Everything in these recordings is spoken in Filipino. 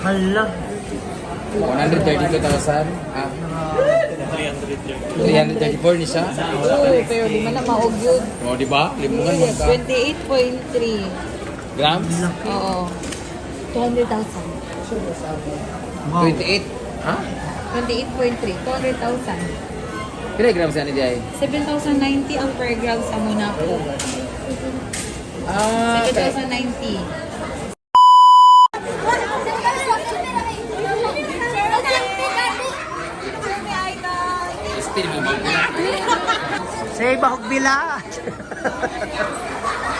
Hala. 132,000. Ah. 334 ni siya. Oo, pero di man na maog yun. O, di ba? Limungan mo ka. 28.3. Grams? Oo. 200,000. Wow. 28. Ha? 28.3. 200,000. Kaya grams yan ni ay? 7,090 ang per gram sa Monaco. Ah, okay. 7,090. Still mo ba? Bila.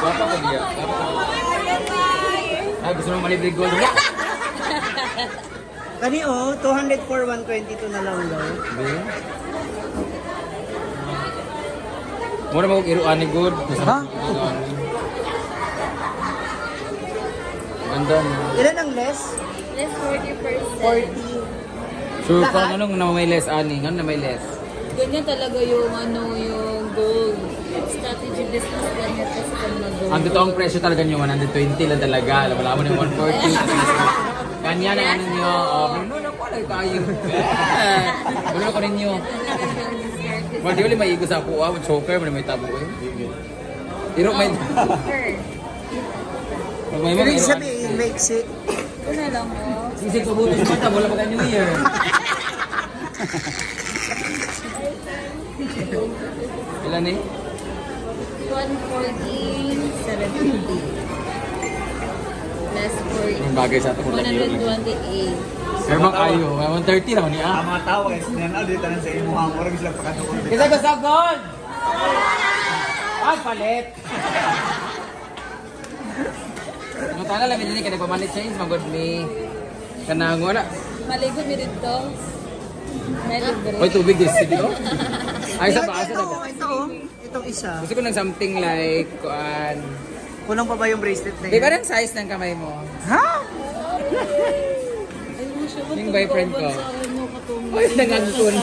Guwapa ko ko. Ay, gusto mo malibre gold. Kani oh, 200 for 122 na lang daw. Muna mo iruan ni good. Ha? Ganda. Ilan ang less? Less 40%. 40. Sure Lahat? ka anong na may less ani? Ngano na may less? Ganyan talaga yung ano, yung goal. Strategy business ganyan kasi kung mag-goal. Ang totoong presyo talaga niyo 120 lang talaga. Alam mo alam mo na yung 140. Kanya na ano niyo. Oh, no, no, wala tayo. Wala ko ninyo. Well, di ulit may igo sa ako. Ah, choker na may tabo eh. Iro may... Ibig sabihin, maiksi. Ito na lang oh. Sisig pabuti sa mata, wala pa ka New Year. Ilan eh? 140, 750. Less 40. Ang bagay sa ato kung lagi. 128. Pero bang kayo, 130 lang niya. Ang mga tao ay sinanal dito na sa imo ang oras sila pagkatungkol. Kasi ko sagod! Ay, palit! Ang tana lang din kada pamalit change magod mi. Kanang wala. Maligo mi dito. May libre. Oy tubig dis dito. Ay sa ba ito, sa ito, ito, oh. Itong isa. Gusto ko ng something like kuan. Kulang pa ba yung bracelet na Di ba yun? ang size ng kamay mo? Ha? Siya Yung boyfriend ko. Ay, nangangkon.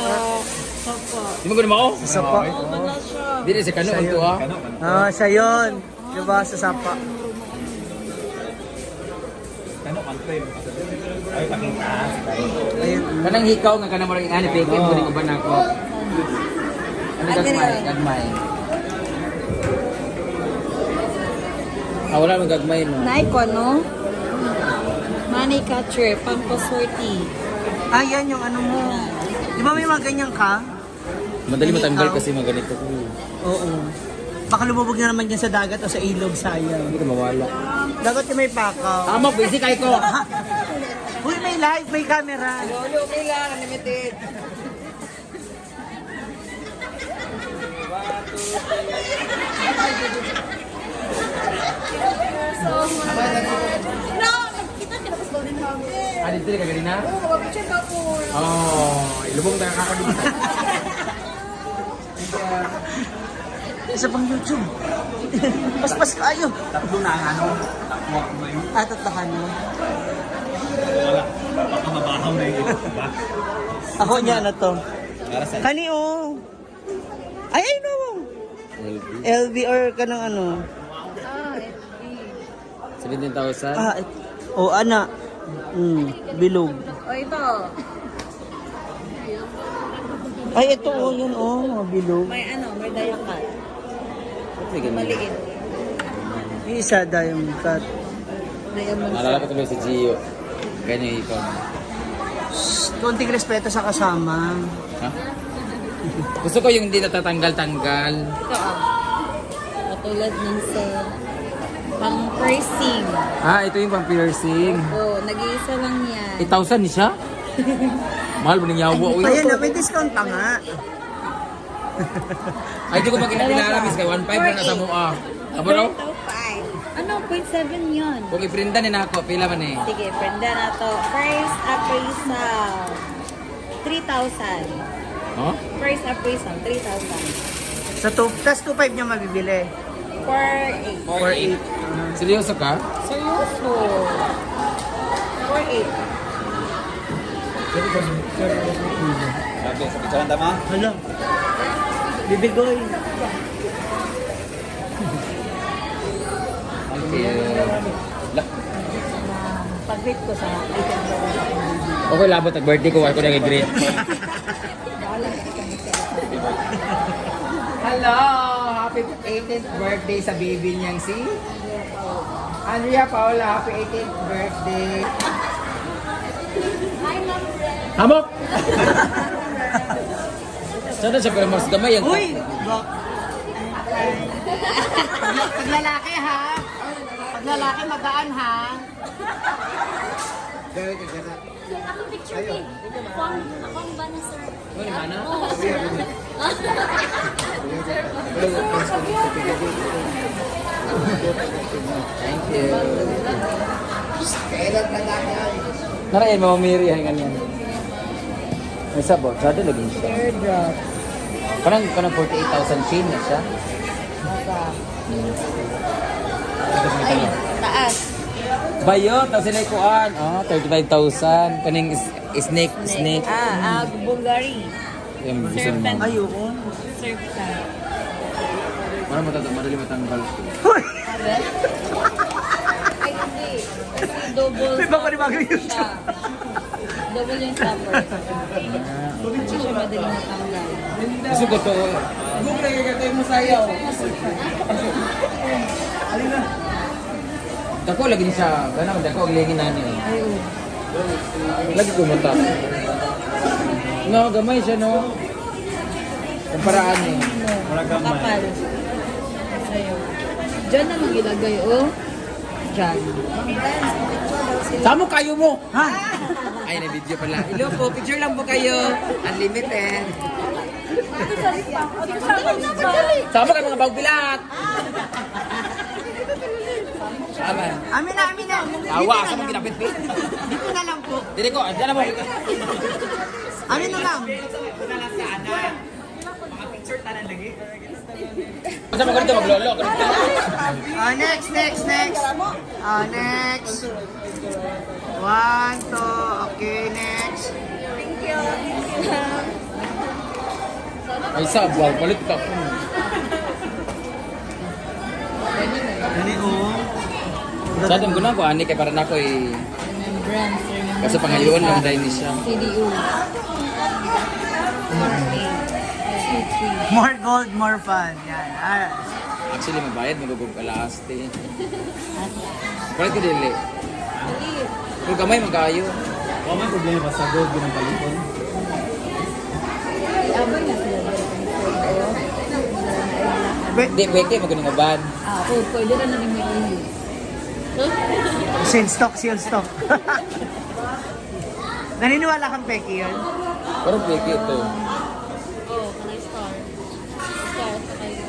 Sapa. Di mo gano'n mo? Sa sapa. Siya. Di rin si Kano ang Sa'yo. tuwa. Ah, siya yun. Diba, sa sapa. Yun? Kanang hikaw nga kanang murag ani peke mo rin uban ako. Ano gagmay? Gagmay. Ah, wala mang gagmay no. Nike, no? Money catcher, pampasorti. Ah, yan yung ano mo. Di ba may mga ganyan ka? Madali matanggal kasi mga ganito. Oo. Baka lumubog na naman yan sa dagat o sa ilog, sayang. Hindi ka mawala. Dagat yung may pakaw. Tama, busy kay ko. Uy, may live, may camera. Lolo, okay lang, unlimited. No! Kita kita pas golden hammer. Ah, dito ka ganina? Oo, mapicture ka po. Oh, ilubong tayo kakadito. Isa pang YouTube. Paspas kayo. Tatlo na ang ano. Tatlo ako na yun. At tatahan mo. Wala. Baka mabahaw na yun. Diba? Ako niya na to. Para sa Kani oh. Ay, ay no. LV or kanang ano. Ah, 17,000. Ah, it, oh, ana. Mm, bilog. O ito, Ay, ito oh, yun oh, mga bilog. may ano, may diamond cut. May ganun. Maliit. Yung isa diamond cut. Diamond Naalala ko tuloy si Gio. Ganyan yung ikaw. Shh, Konting respeto sa kasama. Ha? Gusto ko yung hindi natatanggal-tanggal. Ito ah. Katulad ng sa piercing. Ah, ito yung pang piercing. Oh, nag-iisa lang yan. 8,000 ni siya? Mahal mo ng yawa. Ayan na, may discount pa nga. Ay, di ko pa kinakilala, miss. Kay 1.5 na nasa mo ah. Abo? Ito, five. Ano, 0.7 yun. Kung iprinta ni nako, pila man eh. Sige, prenda na to. First appraisal. 3,000. Oh? First appraisal, 3,000. Sa two, tas 2.5 niya mabibili. 4,800. 4.8. Seryoso ka? Seryoso. 4,800. Sabi, sa picture tama? Hala. Bibigoy. Pag-greet ko sa 18th birthday sa aking baby. Okay, labot ang birthday ko. Ako na nag-greet. Hello! Happy 18th birthday sa baby niyang si Andrea Paula. Happy 18th birthday. Hamok! Sana siya pero mas gamay ang Uy! Bak. Pag, pag lalaki ha. Pag lalaki magaan ha. Ako picture eh. Ako ang, ako ang ba na, sir? Ano ni Mana? Oo. Thank you. Narayan mo Mary ang ganyan. May sabot, sa lagi siya. Airdrop. Parang parang 48,000 chain na siya. Ay, taas. Bayo, tapos sila kuan. Oh, 35,000. Kaning snake, snake. Ah, ah, Bulgari. Yung gusto mo. Serpent. Ayoko. Surf ka. Parang matata- madali matanggal. Uy! Ay, hindi. Kasi double May baka Bagay yun. siya. Double yung stopper. Hindi siya madaling matanggal. Gusto ko to. Dako lagi siya. Ganang dako ang lagi nani. Lagi kumata. No, gamay siya no. Ang paraan niya. Wala kang Kapal. Sa'yo. Diyan na magilagay, oh. Diyan. Samo kayo mo. Ha? Ay, na video pala. Hello po, picture lang po kayo. Unlimited. Sama ka mga bagbilat. Sama. Amin na, amin na. Awa, sa mga ginapit-pit. Dito na lang po. Dili ko, andyan na mo. Amin na lang. Sa mga ganito, maglolo. ganito. Ah, next, next, next. Ah, next. One, two. Okay, next. Ay, sabaw, palit ka. Dali oh. Sa atin ko na ko, ani kay para na ko eh. Kasi pangayon lang dahil ni siya. CDU. Tree. More gold, more fun. Yan. Alright. Actually, mabayad, magugog ka last eh. Palit ko dili. Kung gamay, magayo. Wala man problema ba sa gold ng palipon? Abang na sila. Hindi, pwede, magaling nga ban. Ah, oo, pwede na namin may iyo. Sale stock, sale stock. Naniniwala kang peki yun? Pero pwede ito. Oo, kanay star. Star, sa kayo.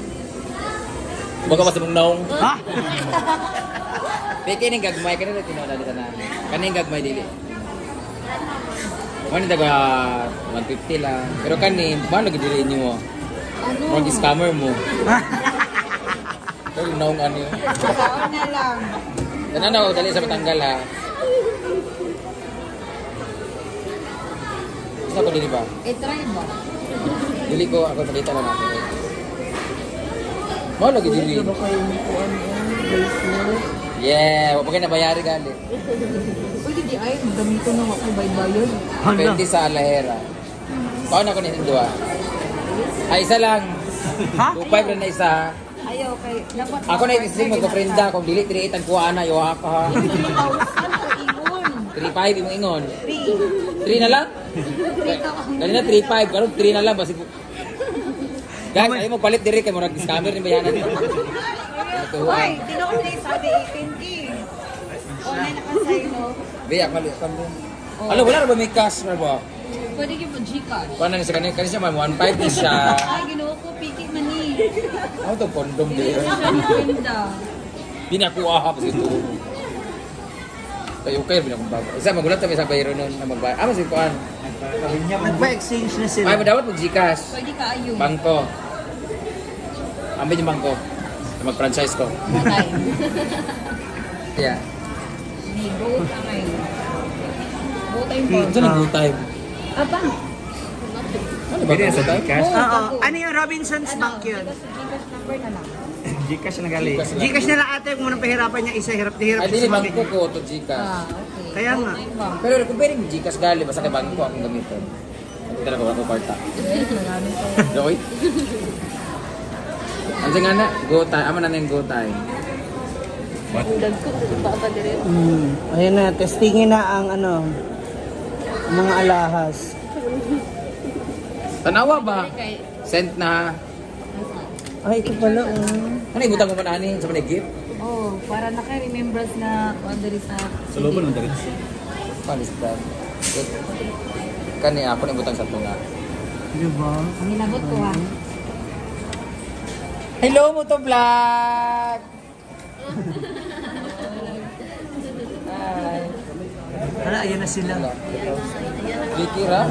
Baka mas mong naong. Ha? Pwede ning gagmay, kanina tinola dito na. Kaning gagmay dili. Ano daga 150 lang. Pero kanin, paano gidili niyo mo? Ano? Mga scammer mo. Pero naong ano. Saan na lang. Tanan ako, dali sa Matanggal ha. Gusto ko dili ba? Eh, try ba? Dili ko, ako pakita lang ako. Mo lagi dili. Ano ba kayo ni Kuan? Yeah, wala pa kayo nabayari gali. Pwede di ay, gamito na ako baybayon. Ano? 20 sa Alahera. Paano ako nito ah? Ay, isa lang. Ha? 2.5 rin na isa. Ayaw, kay... Dapat Ako na isig magka-frienda. Kung dili, 3.8 ang kuha na. Yawa ka ha. 3,000 ko ingon. 3.5 imong ingon. 3. 3 na lang? Dali na 3.5. Karon 3 na lang. Basi Guys, ayaw mo palit diri kay murag scammer ni bayanan. Hoy, Tuhuan. tinoon na sabi 18K. Online na kasi, no? Biyak mali kami. Ano wala ba may cash ra ba? Pwede kayo mag-Gcash. Kuan na sa kanina kanina siya man 1.5 ni siya. Ay, ginawa ko, piki man ni. Ano to kondom di. Ganda. Pinakuha ha kasi ito. Kayo kayo binakumbaga. Isa magulat kami sa bayro nun na magbayad. Ah, kasi kuan. Nagpa-exchange na sila. Ay, madawat mag Gcash. Pwede ka ayun. Bangko. Ambil yung bangko. Mag-franchise ko. Matay. Yeah. Ni, go tayo. Go time po. saan ang good time? Apa? Ano ba? Good time? Oo. Ano yung Robinson's Bank yun? Gcash number na lang. Gcash na gali. Gcash na lang. Gcash na lang ate, kung anong pahirapan niya isa, hirap na hirap Ay, siya dili bangko ko to Gcash. Ah, okay. Kaya nga. Pero kung pwede mo Gcash gali, basta kay bangin ko akong gamitin. Hindi talaga wala ko kwarta. Joy? Ang nga na, go time. Ama na na yung go time. Ang dag ko, baka pa dire. Hmm. Ayan na, testingin na ang ano, ang mga alahas. Tanawa ba? Sent na. Ay, ito pala. Um. Ano yung butang ko pa na sa mga gift? oh, para naka-remembrance na kung ano sa... Sa looban ng. Paano is that? Kani ako na yung butang sa tunga. Diba? Ang hinabot ko ha. Hello mo to vlog! Hi. Hala, ayan na sila. Likira?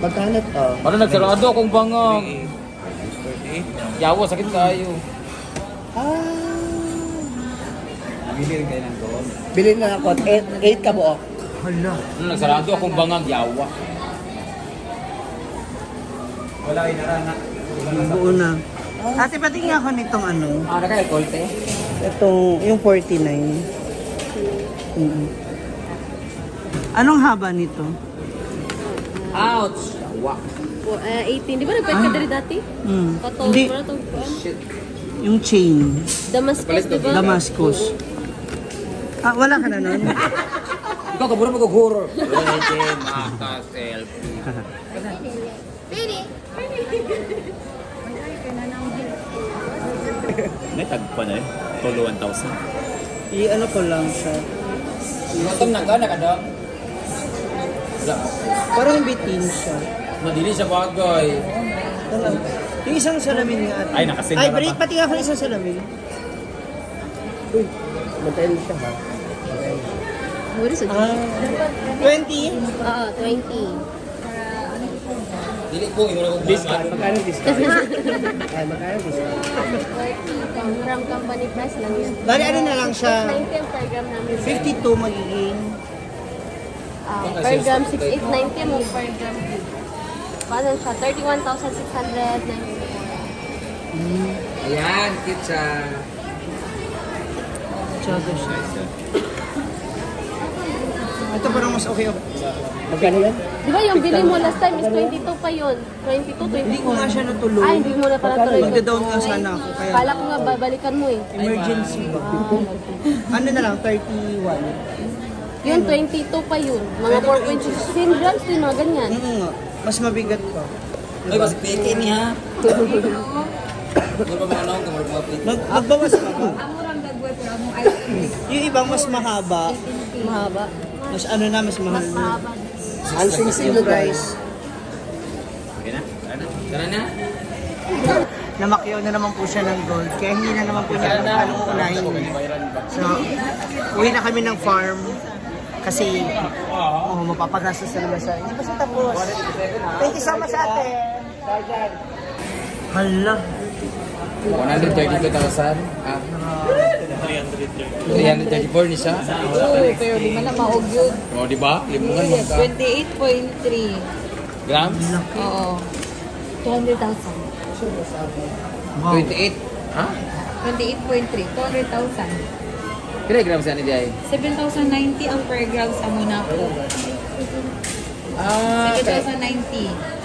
Magkano to? Ano nagsarado akong bangang? Yawa, sakit kayo. Ah. Bili rin kayo ng gold. Bilhin na ako. 8 ka buo. Hala. Ano nagsarado akong bangang yawa. Wala kayo narana. Buo na. Ate, patingin ako nitong ano. Ah, nakaya kolte? Itong, yung 49. Mm. Anong haba nito? Ouch! Po, eh, 18. Di ba nagpahit ka Ah. diri dati? Mm. Kato, Hindi, para to. Shit. yung chain. Damascus, di ba? Damascus. Ah, wala ka na nun? Ikaw, kabura mag-horror. Legend, maka, selfie. May tagpa na eh. Tolo 1,000. I-ano ko lang siya. Matang na ka, nakadang. Wala. Parang bitin siya. Madili sa bagay. Ano? Yung isang salamin nga ate. Ay, nakasin Ay, na break, pati ako ng isang salamin. Uy, matayin siya ha. What is it? Ah, 20? Oo, 20. Dili ko, yung wala kong Discount. Magkano discount? Ay, magkano discount? 40. From company price lang yan. Bali, ano na lang siya? 90 ang per gram namin. 52 magiging. Ah, per gram, 6890 mo per gram. Paano siya? 31,694. Ayan, kitsa. Tsaka siya. Ito parang mas okay ako. Magkano yan? Di ba yung bili mo last time is 22 pa yun? 22, 24. Hindi ko nga siya natuloy. Ay, hindi mo na pala tuloy. Magda-down nga sana ako. Kaya Kala ko nga, babalikan mo eh. emergency ba? Ano na lang, 31. Yun, 22 pa yun. Mga 4.16 grams din, mga ganyan. Oo nga. Mas mabigat pa. Ay, mas peke niya. Ano ba mga naong kamar mga peke? Mag magbawas pa ba? Yung ibang mas mahaba. Mahaba. Mas ano na, mas mahal Mas na. mahaba. Ang singsilo guys. Okay na? Ano? Tara na. Namakyaw na naman po siya ng gold. Kaya hindi na naman po niya anong unahin. So, uwi na kami ng farm. Kasi, oh, mapapagastos na naman siya. Hindi pa siya tapos. Thank you so much ate. Hala. 132,000. Ah. 334 ni siya. Oo, pero di man na maog yun. O, di ba? Limungan mo ka. 28.3. Grams? Oo. 200,000. 28. Ha? 28.3. 200,000. Kaya grams yan ni Jai? 7,090 ang per gram sa Monaco. Ah, 7,090.